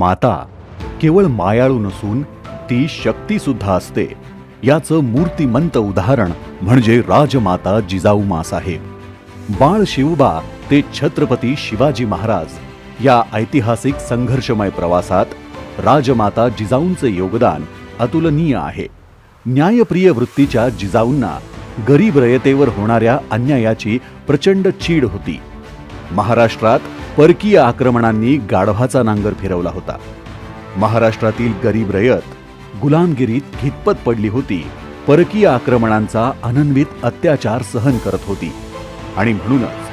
माता केवळ मायाळू नसून ती शक्ती सुद्धा असते. याचं मूर्तिमंत उदाहरण म्हणजे राजमाता जिजाऊ मासाहेब बाळ शिवबा ते छत्रपती शिवाजी महाराज या ऐतिहासिक संघर्षमय प्रवासात राजमाता जिजाऊंचे योगदान अतुलनीय आहे. न्यायप्रिय वृत्तीच्या जिजाऊंना गरीब रयतेवर होणाऱ्या अन्यायाची प्रचंड चीड होती. महाराष्ट्रात परकीय आक्रमणांनी गाढवाचा नांगर फिरवला होता. महाराष्ट्रातील गरीब रयत गुलामगिरीत घितपत पडली होती. परकीय आक्रमणांचा अनन्वित अत्याचार सहन करत होती. आणि म्हणूनच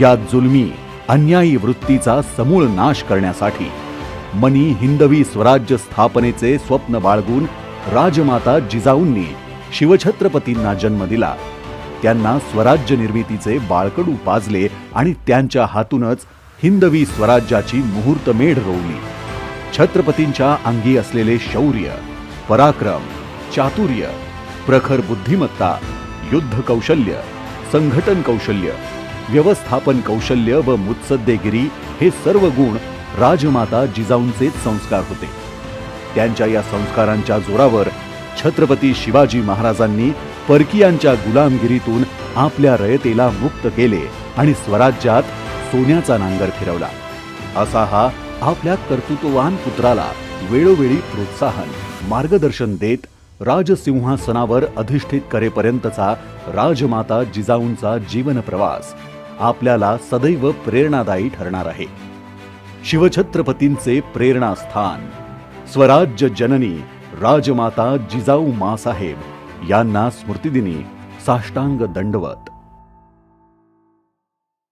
या जुलमी अन्यायी वृत्तीचा समूळ नाश करण्यासाठी मनी हिंदवी स्वराज्य स्थापनेचे स्वप्न बाळगून राजमाता जिजाऊंनी शिवछत्रपतींना जन्म दिला. त्यांना स्वराज्य निर्मितीचे बाळकडू पाजले आणि त्यांच्या हातूनच हिंदवी स्वराज्याची मुहूर्तमेढ रोवली. छत्रपतींच्या अंगी असलेले शौर्य पराक्रम चातुर्य प्रखर बुद्धिमत्ता युद्ध कौशल्य संघटन कौशल्य व्यवस्थापन कौशल्य व मुत्सद्देगिरी हे सर्व गुण राजमाता जिजाऊंचेच संस्कार होते. त्यांच्या या संस्कारांच्या जोरावर छत्रपती शिवाजी महाराजांनी परकीयांच्या गुलामगिरीतून आपल्या रयतेला मुक्त केले आणि स्वराज्यात सोन्याचा नांगर फिरवला. असा हा आपल्या कर्तृत्ववान पुत्राला वेळोवेळी प्रोत्साहन मार्गदर्शन देत राजसिंहासनावर अधिष्ठित करेपर्यंतचा राजमाता जिजाऊंचा जीवन प्रवास आपल्याला सदैव प्रेरणादायी ठरणार आहे. शिवछत्रपतींचे प्रेरणास्थान स्वराज्य जननी राजमाता जिजाऊ मासाहेब यांना स्मृतिदिनी साष्टांग दंडवत